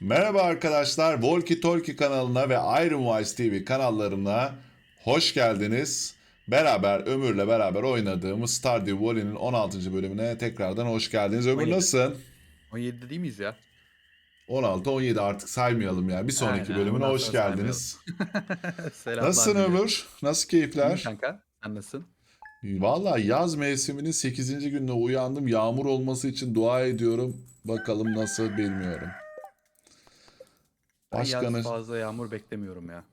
Merhaba arkadaşlar, Walkie Talkie kanalına ve Iron Wise TV kanallarına hoş geldiniz. Beraber Ömür'le beraber oynadığımız Stardew Valley'nin 16. bölümüne tekrardan hoş geldiniz. Ömür 17. nasılsın? 17 değil miyiz ya? 16, 17 artık saymayalım yani. Bir sonraki Aynen, bölümüne hoş geldiniz. Nasılsın. Ömür? Nasıl keyifler? kanka. Sen nasılsın? Valla yaz mevsiminin 8. gününe uyandım. Yağmur olması için dua ediyorum. Bakalım nasıl bilmiyorum. Ben Başkanı... yaz fazla yağmur beklemiyorum ya.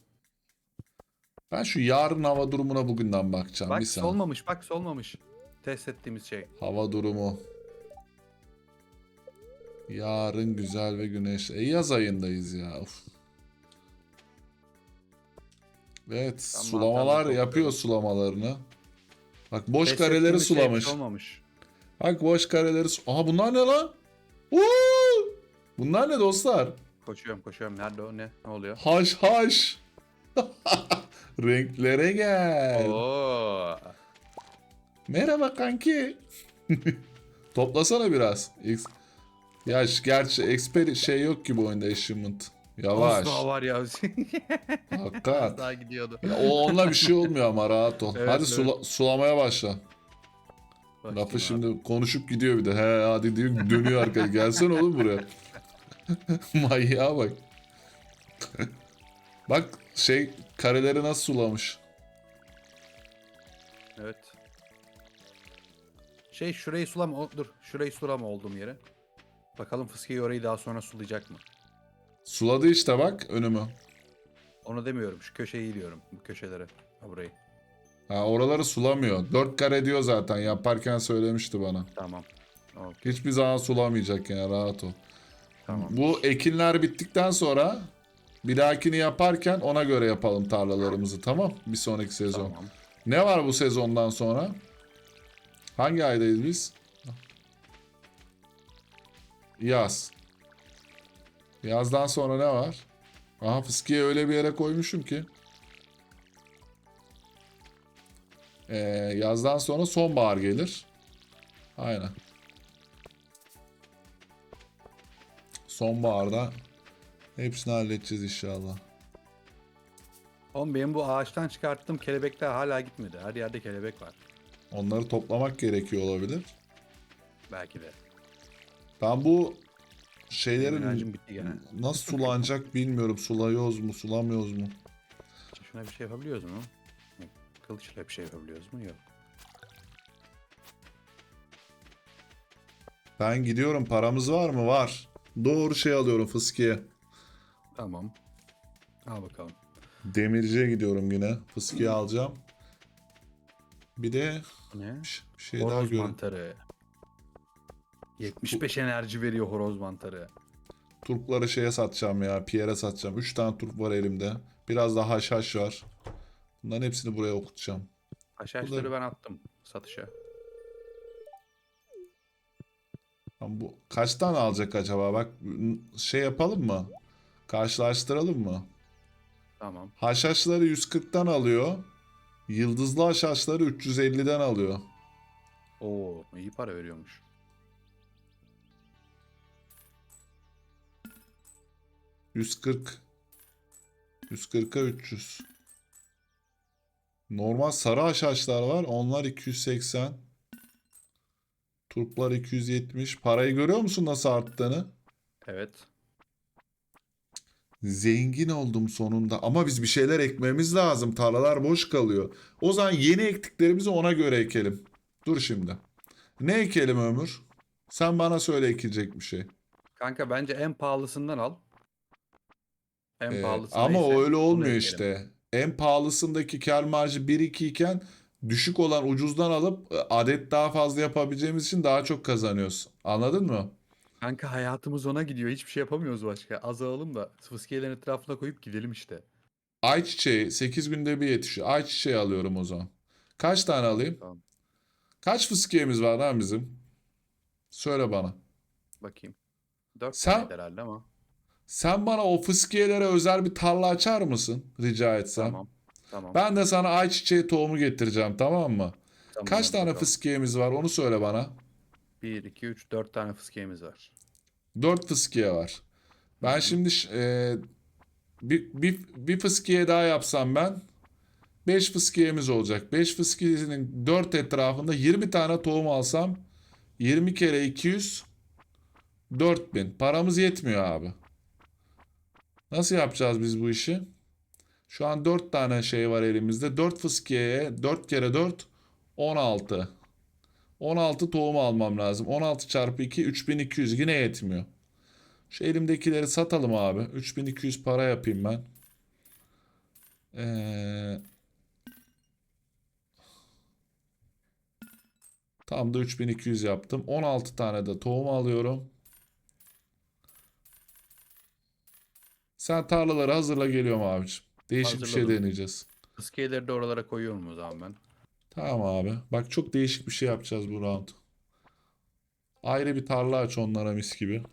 Ben şu yarın hava durumuna bugünden bakacağım. Bak bir saniye. solmamış bak solmamış. Test ettiğimiz şey. Hava durumu. Yarın güzel ve güneşli. E, yaz ayındayız ya. Of. Evet, Ben sulamalar mantarla yapıyor sulamalarını. Bak boş Test kareleri şey sulamış. solmamış. Bak boş kareleri. Aha bunlar ne lan? Oo! Bunlar ne dostlar? Koşuyorum koşuyorum. Nerede o ne? Ne oluyor? Haş haş. Renklere gel. Oo. Merhaba kanki. Toplasana biraz. X- Ya ş- gerçi expert şey yok ki bu oyunda achievement. Yavaş. Daha var ya. Hakikat. Az daha gidiyordu. Ya o onunla bir şey olmuyor ama rahat ol. Evet, hadi evet. sula- sulamaya başla. Başlayayım Lafı abi. şimdi konuşup gidiyor bir de. He hadi diyor dönüyor arkaya. Gelsene oğlum buraya. Manyağa bak. bak şey kareleri nasıl sulamış. Evet. Şey şurayı sulama. o- Dur. Şurayı sulama olduğum yere. Bakalım fıskiyi orayı daha sonra sulayacak mı? Suladı işte bak önümü. Onu demiyorum. Şu köşeyi diyorum. Bu köşelere. Ha burayı. Ha, oraları sulamıyor. Dört kare diyor zaten. Yaparken söylemişti bana. Tamam. Okey. Hiçbir zaman sulamayacak yani rahat ol. Tamam. Bu ekinler bittikten sonra bir dahakini yaparken ona göre yapalım tarlalarımızı tamam? Bir sonraki sezon. Tamam. Ne var bu sezondan sonra? Hangi aydayız biz? Yaz. Yazdan sonra ne var? Aha fıskiye öyle bir yere koymuşum ki. Ee, yazdan sonra sonbahar gelir. Aynen. Sonbaharda hepsini halledeceğiz inşallah. Oğlum benim bu ağaçtan çıkarttığım kelebekler hala gitmedi. Her yerde kelebek var. Onları toplamak gerekiyor olabilir. Belki de. Ben bu Benim şeylerin enerjim bitti gene. nasıl sulanacak bilmiyorum. Sulayıyoruz mu, sulamıyoruz mu? Şuna bir şey yapabiliyoruz mu? Kılıçla bir şey yapabiliyoruz mu? Yok. Ben gidiyorum. Paramız var mı? Var. Doğru şey alıyorum fıskiye. Tamam. Al bakalım. Demirciye gidiyorum yine. Fıskiye alacağım. Bir de ne? bir şey daha Horoz görüyorum. mantarı. 75 enerji veriyor horoz mantarı. Turpları şeye satacağım ya. Pierre'e satacağım. 3 tane turp var elimde. Biraz daha haşhaş var. Bunların hepsini buraya okutacağım. Aşağıları ben attım satışa. Bu kaç tane alacak acaba? Bak şey yapalım mı? Karşılaştıralım mı? Tamam. Haşhaşları 140'tan alıyor. Yıldızlı haşhaşları 350'den alıyor. Oo iyi para veriyormuş. %140. 140'a 300. Normal sarı haşhaşlar var. Onlar 280. Turplar 270. Parayı görüyor musun nasıl arttığını? Evet. Zengin oldum sonunda. Ama biz bir şeyler ekmemiz lazım. Tarlalar boş kalıyor. O zaman yeni ektiklerimizi ona göre ekelim. Dur şimdi. Ne ekelim Ömür? Sen bana söyle ekilecek bir şey. Kanka bence en pahalısından al. En Ee, pahalısı ama neyse, öyle olmuyor işte. En pahalısındaki kar marjı 1-2 iken düşük olan ucuzdan alıp e, adet daha fazla yapabileceğimiz için daha çok kazanıyoruz. Anladın mı? Kanka hayatımız ona gidiyor. Hiçbir şey yapamıyoruz başka. Azalım da fıskiyelerin etrafına koyup gidelim işte. Ayçiçeği 8 günde bir yetişiyor. Ayçiçeği alıyorum o zaman. Kaç tane alayım? Tamam. Kaç fıskiyemiz var lan bizim? Söyle bana. Bakayım. 4 Sen- tane herhalde ama. Sen bana o fıskiyelere özel bir tarla açar mısın? Rica etsem. Tamam. Tamam. Ben de sana ayçiçeği tohumu getireceğim tamam mı? tamam Kaç tane bakalım. fıskiyemiz var onu söyle bana. 1, 2, 3, 4 tane fıskiyemiz var. 4 fıskiye var. Ben şimdi e, bir, bir, bir fıskiye daha yapsam ben 5 fıskiyemiz olacak. 5 fıskiyenin 4 etrafında 20 tane tohum alsam 20 kere 200 4000. Paramız yetmiyor abi. Nasıl yapacağız biz bu işi? Şu an 4 tane şey var elimizde. 4 fıskiyeye 4 kere 4 16. 16 tohum almam lazım. 16 çarpı 2 3200 yine yetmiyor. Şu elimdekileri satalım abi. 3200 para yapayım ben. Ee, tam da 3200 yaptım. 16 tane de tohum alıyorum. Sen tarlaları hazırla geliyorum abiciğim. Değişik bir şey Hazırladım. deneyeceğiz. Fıskiyeleri de oralara koyuyorum o zaman ben. Tamam abi. Bak çok değişik bir şey yapacağız bu round. Ayrı bir tarla aç onlara mis gibi.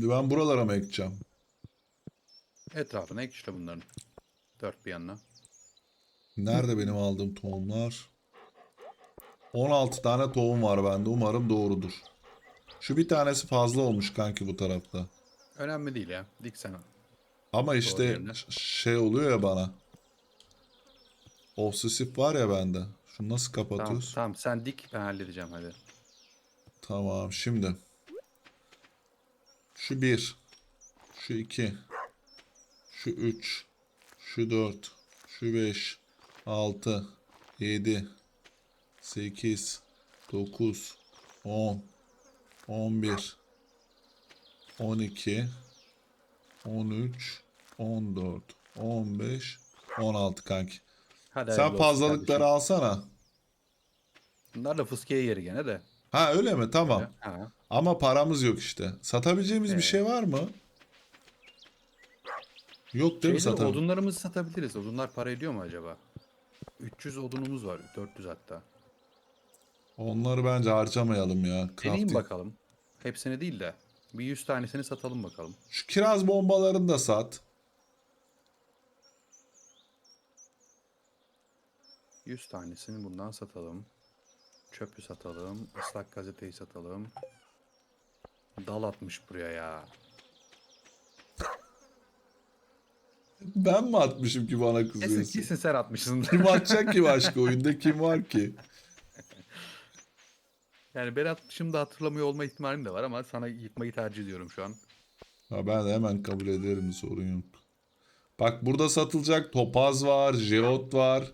Şimdi ben buralara mı ekeceğim? Etrafına ek işte bunların. Dört bir yanına. Nerede benim aldığım tohumlar? 16 tane tohum var bende. Umarım doğrudur. Şu bir tanesi fazla olmuş kanki bu tarafta. Önemli değil ya. Dik sen. Ama işte şey oluyor ya bana. Obsesif var ya bende. Şunu nasıl Tamam, kapatıyoruz? tamam sen dik ben halledeceğim hadi. Tamam şimdi. Şu 1. Şu 2. Şu 3. Şu 4. Şu 5. 6. 7. 8. 9. 10. 11. 12. 13. 14. 15. 16 kanki. Hadi Sen hayırlı olsun fazlalıkları kardeşim. alsana. Bunlar da fıskiye yeri gene de. Ha öyle mi? Tamam. Ha. Ama paramız yok işte. Satabileceğimiz bir Evet. şey var mı? Yok değil mi Şeyleri, odunlarımızı satabiliriz. Odunlar para ediyor mu acaba? 300 odunumuz var. 400 hatta. Onları bence harcamayalım ya. Deneyim Crafting. bakalım. Hepsini değil de. Bir 100 tanesini satalım bakalım. Şu kiraz bombalarını da sat. 100 tanesini bundan satalım. Çöpü satalım. ıslak gazeteyi satalım. Dal atmış buraya ya. Ben mi atmışım ki bana Kesin, kızıyorsun? kesin sen atmışsın. Kim atacak ki başka oyunda? Kim var ki? yani ben atmışım da hatırlamıyor olma ihtimalim de var ama sana yıkmayı tercih ediyorum şu an. Ha, ben de hemen kabul ederim sorun yok. Bak burada satılacak topaz var, jeot var.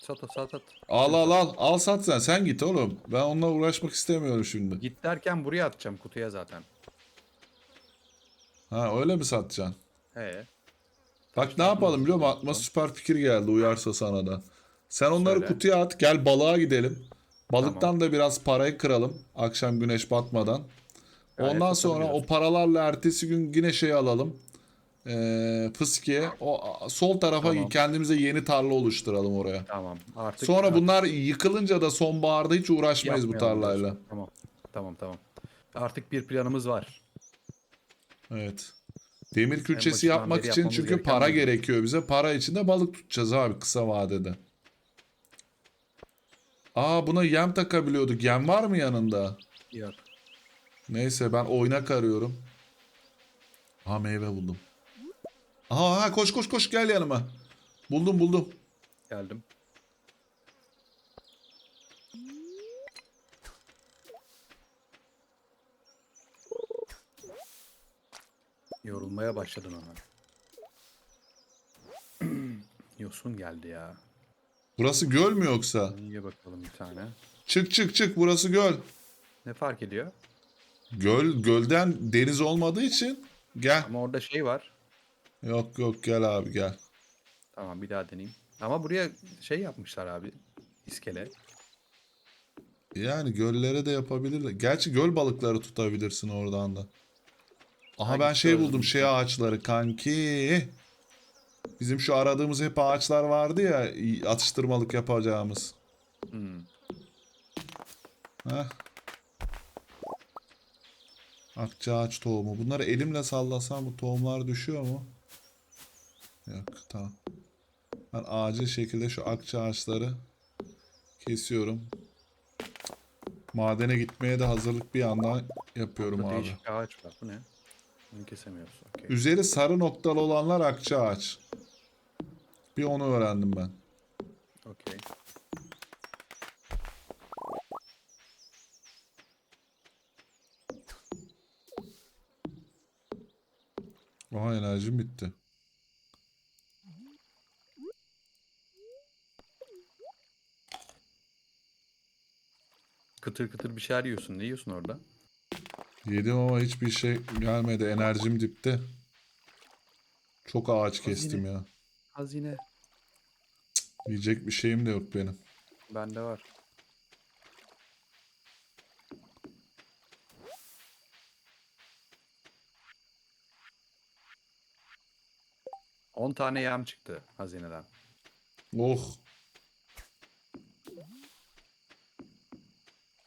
Sat sat sat. Al al al. Al sat sen. Sen git oğlum. Ben onunla uğraşmak istemiyorum şimdi. Git derken buraya atacağım kutuya zaten. Ha öyle mi satacaksın? He. Bak ne yapalım biliyor musun? Aklıma süper fikir geldi uyarsa sana da. Sen onları Söyle. kutuya at gel balığa gidelim. Balıktan da biraz parayı kıralım akşam güneş batmadan. Gayet Ondan sonra o paralarla ertesi gün yine şey alalım. Ee, fıskiye. O sol tarafa Tamam. kendimize yeni tarla oluşturalım oraya. Tamam. Artık Sonra artık bunlar yıkılınca da sonbaharda hiç uğraşmayız bu tarlayla. diyorsun. Tamam. Tamam tamam. Artık bir planımız var. Evet. Demir külçesi yapmak için çünkü para buydu. gerekiyor bize. Para için de balık tutacağız abi kısa vadede. Aa buna yem takabiliyorduk. Yem var mı yanında? Yok. Neyse ben oynak arıyorum. Ha meyve buldum. Aha ha, koş koş koş gel yanıma. Buldum buldum. Geldim. Yorulmaya başladım hemen. Yosun geldi ya. Burası göl mü yoksa? Ye bakalım bir tane. Çık çık çık burası göl. Ne fark ediyor? Göl gölden deniz olmadığı için gel. Ama orada şey var. Yok yok gel abi gel. Tamam bir daha deneyeyim. Ama buraya şey yapmışlar abi. İskele. Yani göllere de yapabilirler. Gerçi göl balıkları tutabilirsin oradan da. Aha Ha, ben şey buldum şey ağaçları kanki. Bizim şu aradığımız hep ağaçlar vardı ya atıştırmalık yapacağımız. Hmm. Heh. Akça ağaç tohumu. Bunları elimle sallasam bu tohumlar düşüyor mu? Yok tamam. Ben acil şekilde şu akça ağaçları kesiyorum. Madene gitmeye de hazırlık bir yandan yapıyorum Burada abi. değişik ağaç var. Bu ne? Bunu kesemiyoruz. Okey. Üzeri sarı noktalı olanlar akça ağaç. Bir onu öğrendim ben. Okey. Aha enerjim bitti. Kıtır kıtır bir şeyler yiyorsun. Ne yiyorsun orada? Yedim ama hiçbir şey gelmedi. Enerjim dipte. Çok ağaç kestim ya. Hazine. Yiyecek bir şeyim de yok benim. Bende var. On tane yem çıktı hazineden. Oh.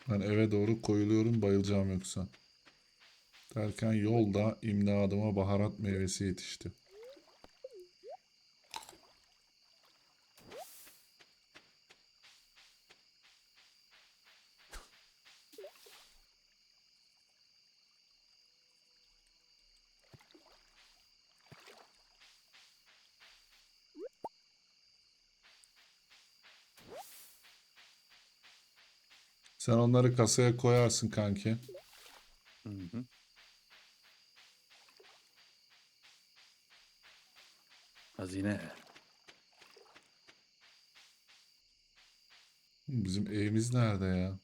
Ben eve doğru koyuluyorum bayılacağım yoksa. Derken yolda imdadıma baharat meyvesi yetişti. Sen onları kasaya koyarsın kanki. Hı hı. Hazine. Bizim evimiz nerede ya?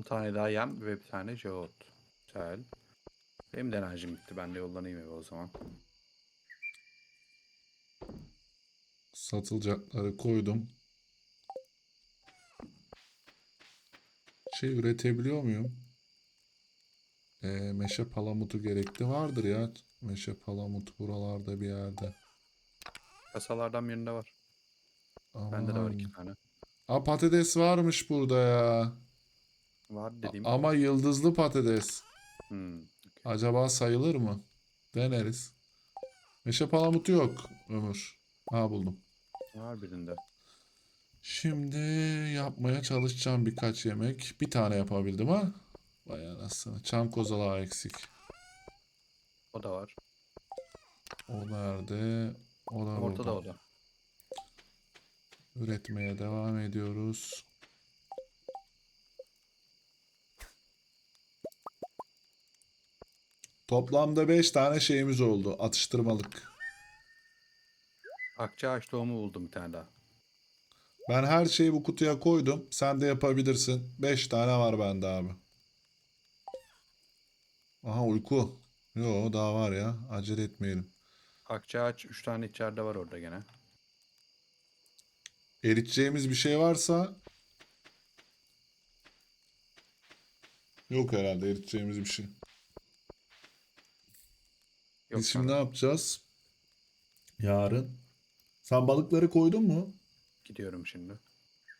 On tane daha yem ve bir tane jeot. Güzel. Benim de enerjim bitti. Ben de yollanayım eve o zaman. Satılacakları koydum. Şey üretebiliyor muyum? Ee, meşe palamutu gerekli vardır ya. Meşe palamut buralarda bir yerde. Kasalardan birinde var. Bende de var Aman. iki tane. Aa patates varmış burada ya. Var dediğim. Ama yıldızlı patates. Hmm. Acaba sayılır mı? Deneriz. Meşe palamutu yok Ömür. Ha buldum. Var birinde. Şimdi yapmaya çalışacağım birkaç yemek. Bir tane yapabildim ha. Vay anasını. Çam kozalağı eksik. O da var. O nerede? O da Ortada burada. o da. Üretmeye devam ediyoruz. Toplamda 5 tane şeyimiz oldu. Atıştırmalık. Akça ağaç tohumu buldum bir tane daha. Ben her şeyi bu kutuya koydum. Sen de yapabilirsin. 5 tane var bende abi. Aha uyku. Yo daha var ya. Acele etmeyelim. Akça ağaç 3 tane içeride var orada gene. Eriteceğimiz bir şey varsa Yok herhalde eriteceğimiz bir şey. Yok Biz şimdi ne yapacağız? Yarın. Sen balıkları koydun mu? Gidiyorum şimdi.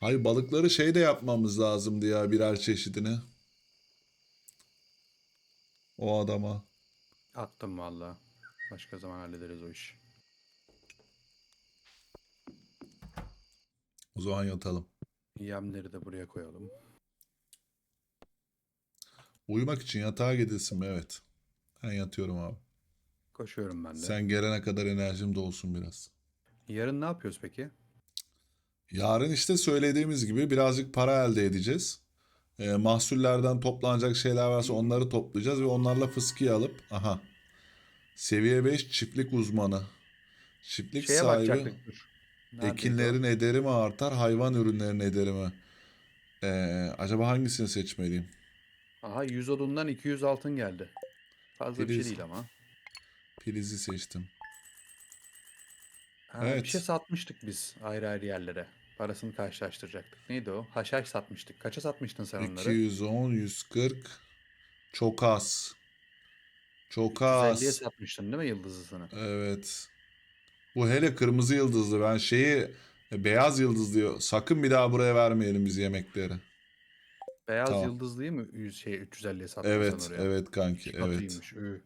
Hayır balıkları şey de yapmamız lazımdı ya birer çeşidini. O adama. Attım valla. Başka zaman hallederiz o işi. O zaman yatalım. Yemleri de buraya koyalım. Uyumak için yatağa gidilsin mi? Evet. Ben yatıyorum abi. Koşuyorum ben de. Sen gelene kadar enerjim dolsun biraz. Yarın ne yapıyoruz peki? Yarın işte söylediğimiz gibi birazcık para elde edeceğiz. Ee, mahsullerden toplanacak şeyler varsa onları toplayacağız ve onlarla fıskiye alıp aha seviye 5 çiftlik uzmanı. Çiftlik Şeye sahibi ekinlerin ederi mi artar hayvan ürünlerinin ederi mi? Ee, acaba hangisini seçmeliyim? Aha 100 odundan 200 altın geldi. Fazla bir şey değil ama. Filiz'i seçtim. Ha, Evet. Bir şey satmıştık biz ayrı ayrı yerlere. Parasını karşılaştıracaktık. Neydi o? Haşhaş satmıştık. Kaça satmıştın sen onları? 210, 140. Çok az. Çok 150'ye az. satmıştın değil mi yıldızlısını? Evet. Bu hele kırmızı yıldızlı. Ben şeyi e, beyaz yıldız diyor. Sakın bir daha buraya vermeyelim biz yemekleri. Beyaz Tamam. yıldızlıyı mı 100 şey 350'ye sattın Evet, oraya? evet kanki, İki evet. katıymış, ü.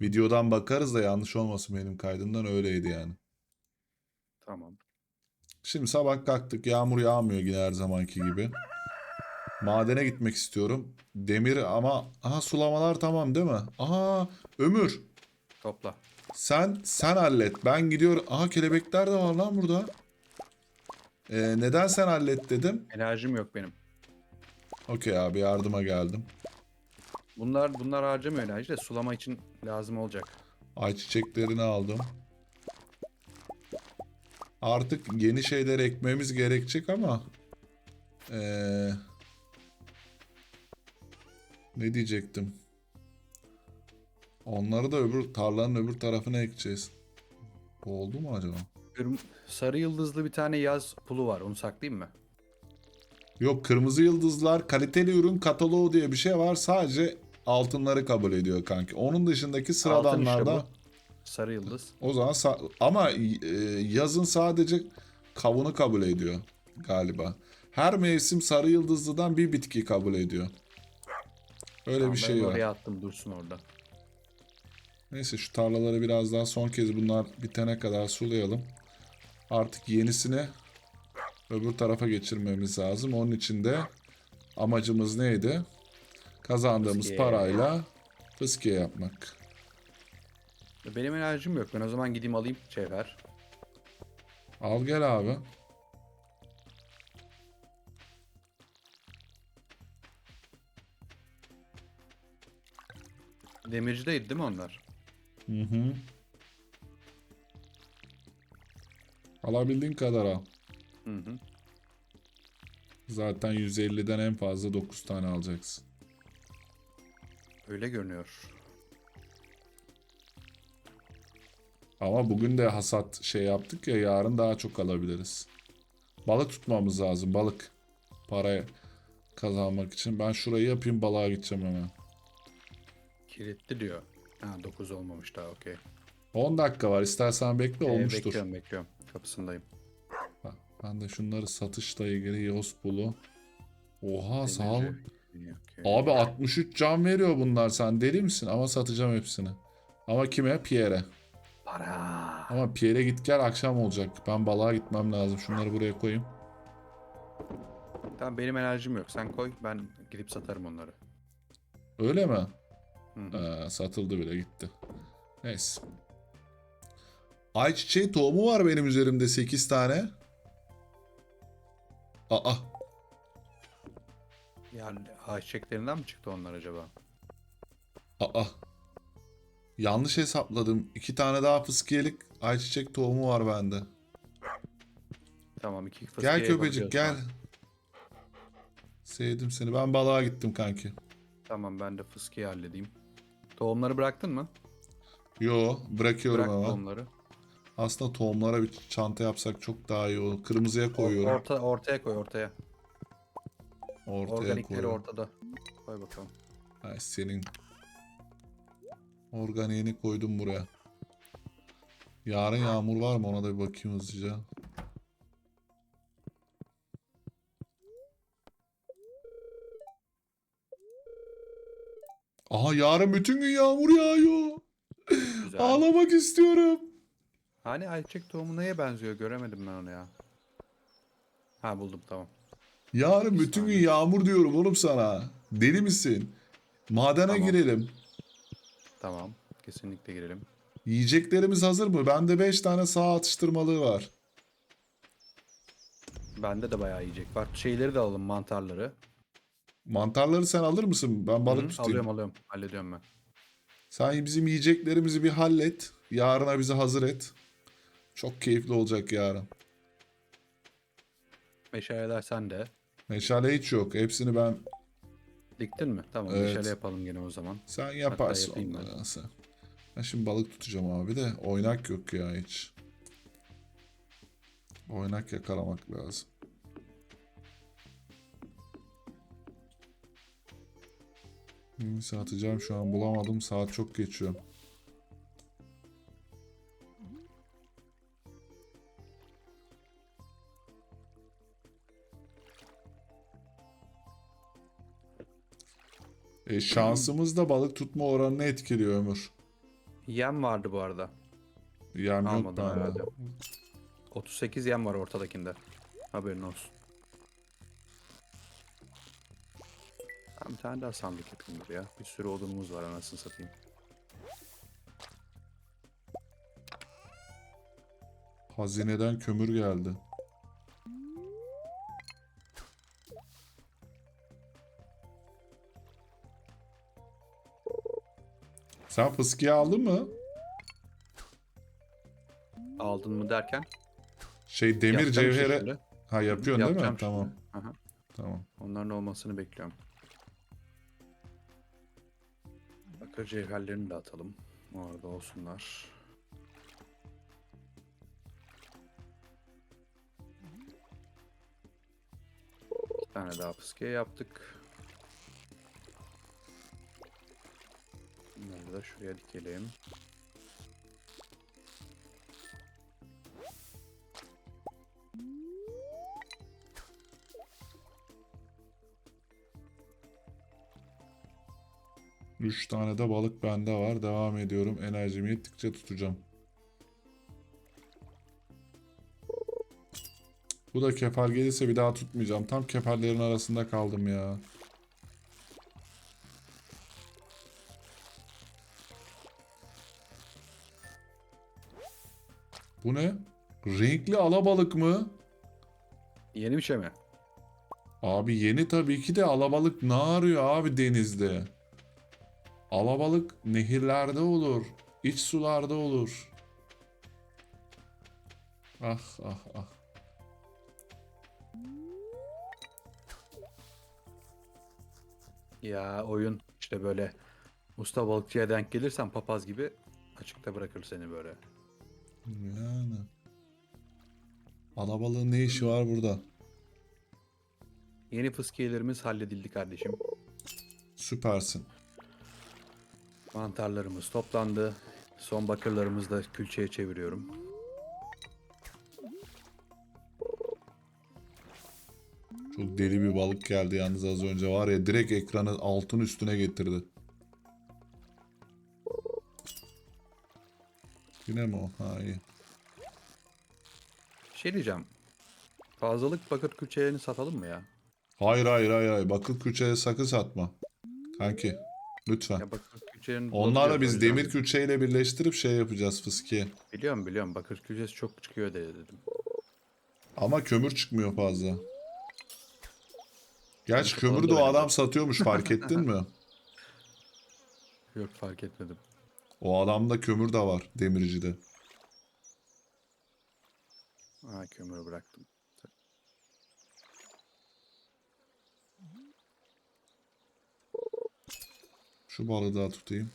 Videodan bakarız da yanlış olmasın benim kaydımdan öyleydi yani. Tamam. Şimdi sabah kalktık. Yağmur yağmıyor yine her zamanki gibi. Madene gitmek istiyorum. Demir ama aha sulamalar tamam değil mi? Aha Ömür Topla. sen sen hallet. Ben gidiyorum. Aha kelebekler de var lan burada. Ee, neden sen hallet dedim. Enerjim yok benim. Okey abi yardıma geldim. Bunlar bunlar harcamıyor enerji de sulama için lazım olacak. Ayçiçeklerini aldım. Artık yeni şeyler ekmemiz gerekecek ama ee, ne diyecektim? Onları da öbür tarlanın öbür tarafına ekeceğiz. Bu oldu mu acaba? Kırm- Sarı yıldızlı bir tane yaz pulu var. Onu saklayayım mı? Yok kırmızı yıldızlar kaliteli ürün kataloğu diye bir şey var. Sadece altınları kabul ediyor kanki. Onun dışındaki sıradanlarda işte Sarı yıldız. O zaman sa- ama e, yazın sadece kavunu kabul ediyor galiba. Her mevsim sarı yıldızlıdan bir bitki kabul ediyor. Öyle Tamam, bir şey var. Oraya attım dursun orada. Neyse şu tarlaları biraz daha son kez bunlar bitene kadar sulayalım. Artık yenisini öbür tarafa geçirmemiz lazım. Onun için de amacımız neydi? Kazandığımız Fıskiye. parayla fıskiye yapmak. Benim enerjim yok. Ben o zaman gideyim alayım cevher. Al gel abi. Demircideydi değil mi onlar? Hı hı. Alabildiğin kadar al. Hı hı. Zaten 150'den en fazla 9 tane alacaksın. Öyle görünüyor. Ama bugün de hasat şey yaptık ya yarın daha çok alabiliriz. Balık tutmamız lazım balık. Parayı kazanmak için. Ben şurayı yapayım balığa gideceğim hemen. Kilitli diyor. Ha 9 olmamış daha okey. 10 dakika var istersen bekle Ee, olmuştur. bekliyorum bekliyorum. Kapısındayım. Ben de şunları satışla ilgili Yos bulu. Oha sağ ol. Okey. Abi 63 can veriyor bunlar sen deli misin? Ama satacağım hepsini. Ama kime? Pierre'e. Para. Ama Pierre'e git gel akşam olacak. Ben balığa gitmem lazım. Şunları buraya koyayım. Tamam benim enerjim yok. Sen koy ben gidip satarım onları. Öyle mi? Hı hı. Ee, satıldı bile gitti. Neyse. Ayçiçeği tohumu var benim üzerimde 8 tane. Aa Yani ağaç çiçeklerinden mi çıktı onlar acaba? aa. Yanlış hesapladım. 2 tane daha fıskiyelik ayçiçek tohumu var bende. Tamam iki fıskiye Gel köpecik gel. Sevdim seni. Ben balığa gittim kanki. Tamam ben de fıskiye halledeyim. Tohumları bıraktın mı? Yo bırakıyorum Bırak ama. tohumları. Aslında tohumlara bir çanta yapsak çok daha iyi olur. Kırmızıya koyuyorum. Orta, ortaya koy ortaya. Ortaya Organikleri koyuyorum. ortada. Koy bakalım. Ay senin organiğini koydum buraya. Yarın yağmur var mı ona da bir bakayım hızlıca. Aha yarın bütün gün yağmur yağıyor. Güzel. Ağlamak istiyorum. Hani ayçiçek tohumu neye benziyor? Göremedim ben onu ya. Ha buldum tamam. Yarın bütün gün yağmur diyorum oğlum sana. Deli misin? Madene Tamam. girelim. Tamam. Kesinlikle girelim. Yiyeceklerimiz hazır mı? Bende 5 tane sağ atıştırmalığı var. Bende de bayağı yiyecek var. Şeyleri de alalım mantarları. Mantarları sen alır mısın? Ben balık Hı, tutayım. Alıyorum alıyorum. Hallediyorum ben. Sen bizim yiyeceklerimizi bir hallet. Yarına bizi hazır et. Çok keyifli olacak yarın. Meşaleler sende. Meşale hiç yok. Hepsini ben Diktin mi? Tamam Evet. meşale yapalım gene o zaman. sen yaparsın. yapayım ben. onları sen. Ben şimdi balık tutacağım abi de oynak yok ya hiç. Oynak yakalamak lazım. Neyse atacağım şu an bulamadım. Saat çok geçiyor. E, şansımız da balık tutma oranını etkiliyor Ömür. Yem vardı bu arada. Yem yok Almadım bende. herhalde. 38 yem var ortadakinde. Haberin olsun. Ben bir tane daha sandık yapayım buraya. Bir sürü odunumuz var anasını satayım. Hazineden kömür geldi. Sen fıskiye aldın mı? Aldın mı derken? Şey demir Yapacağım işte cevhere... şimdi. Ha yapıyorsun değil mi? Yapacağım Tamam. Aha. Tamam. Onların olmasını bekliyorum. Bakır cevherlerini de atalım. Orada olsunlar. Bir tane daha fıskiye yaptık. Bunları da şuraya dikelim. Üç tane de balık bende var. Devam ediyorum. Enerjimi yettikçe tutacağım. Bu da kefal gelirse bir daha tutmayacağım. Tam kefallerin arasında kaldım ya. Bu ne? Renkli alabalık mı? Yeni bir şey mi? Abi yeni tabii ki de alabalık ne arıyor abi denizde? Alabalık nehirlerde olur, iç sularda olur. Ah ah ah. Ya oyun işte böyle usta balıkçıya denk gelirsen papaz gibi açıkta bırakır seni böyle. Yani. Alabalığın ne işi var burada? Yeni fıskiyelerimiz halledildi kardeşim. Süpersin. Mantarlarımız toplandı. Son bakırlarımızı da külçeye çeviriyorum. Çok deli bir balık geldi yalnız az önce var ya direkt ekranı altın üstüne getirdi. Yine mi o? Ha iyi. Şey diyeceğim. Fazlalık bakır külçelerini satalım mı ya? Hayır hayır hayır hayır. Bakır külçeye sakın satma. Kanki. Lütfen. Ya bakır külçelerini Onlarla biz demir külçeyle birleştirip şey yapacağız fıskiye. Biliyorum biliyorum bakır külçesi çok çıkıyor dedim. Ama kömür çıkmıyor fazla. Gerçi kömür de o adam satıyormuş fark ettin mi? Yok fark etmedim. O adamda kömür de var demircide. Ha kömürü bıraktım. Şu balığı daha tutayım.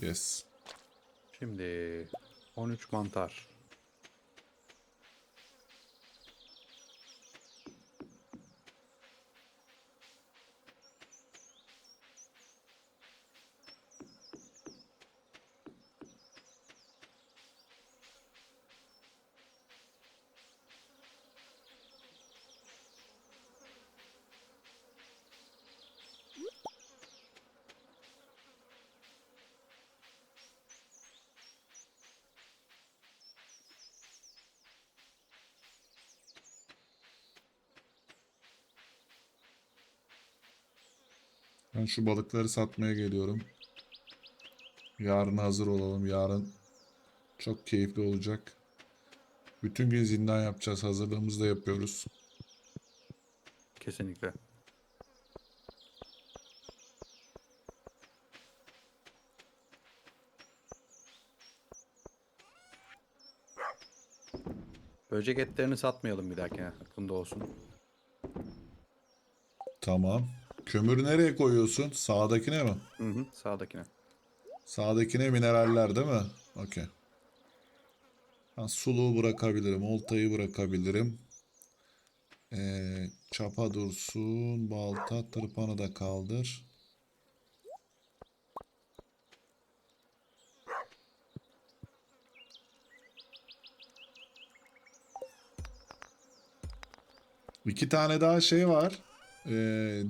Yes. Şimdi 13 mantar. Ben şu balıkları satmaya geliyorum. Yarın hazır olalım. Yarın çok keyifli olacak. Bütün gün zindan yapacağız. Hazırlığımızı da yapıyoruz. Kesinlikle. Böcek etlerini satmayalım bir dahakine. Aklında olsun. Tamam. Kömürü nereye koyuyorsun? Sağdakine mi? Hı hı, sağdakine. Sağdakine mineraller değil mi? Okey. Ben suluğu bırakabilirim. Oltayı bırakabilirim. Ee, çapa dursun. Balta, tırpanı da kaldır. İki tane daha şey var. Ee,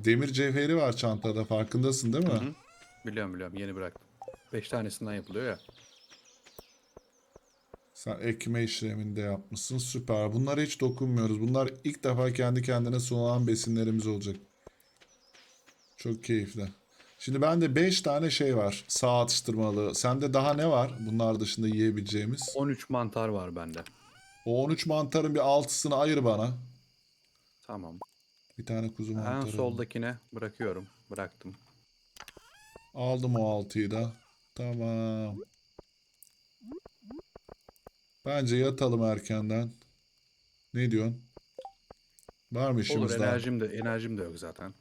demir cevheri var çantada. Farkındasın değil mi? Hı hı. Biliyorum biliyorum yeni bıraktım. 5 tanesinden yapılıyor ya. Sen ekme işlemini de yapmışsın. Süper. Bunlara hiç dokunmuyoruz. Bunlar ilk defa kendi kendine sunulan besinlerimiz olacak. Çok keyifli. Şimdi bende 5 tane şey var. Sağ atıştırmalı. Sende daha ne var? Bunlar dışında yiyebileceğimiz. 13 mantar var bende. O 13 mantarın bir altısını ayır bana. Tamam. Bir tane kuzu En mantarı. soldakine bırakıyorum. Bıraktım. Aldım o altıyı da. Tamam. Bence yatalım erkenden. Ne diyorsun? Var mı işimiz Olur daha? enerjim de enerjim de yok zaten.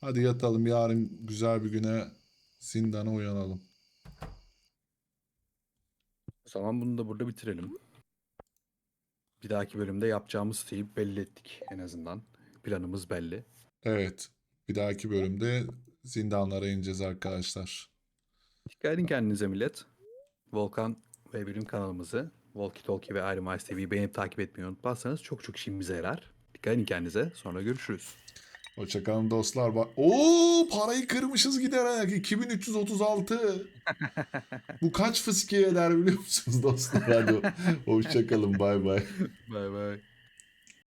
Hadi yatalım. Yarın güzel bir güne zindana uyanalım. O zaman bunu da burada bitirelim. Bir dahaki bölümde yapacağımız siteyi belli ettik en azından. Planımız belli. Evet. Bir dahaki bölümde zindanlara ineceğiz arkadaşlar. Dikkat edin kendinize millet. Volkan ve Bilim kanalımızı Walkie Talkie ve Iron Mice TV'yi beğenip takip etmeyi unutmazsanız çok çok işimize yarar. Dikkat edin kendinize. Sonra görüşürüz. Hoşçakalın dostlar. Bak, Oo parayı kırmışız giderek. 2336. Bu kaç fıskiye eder biliyor musunuz dostlar? Hadi hoşçakalın. Bay bay. Bay bay.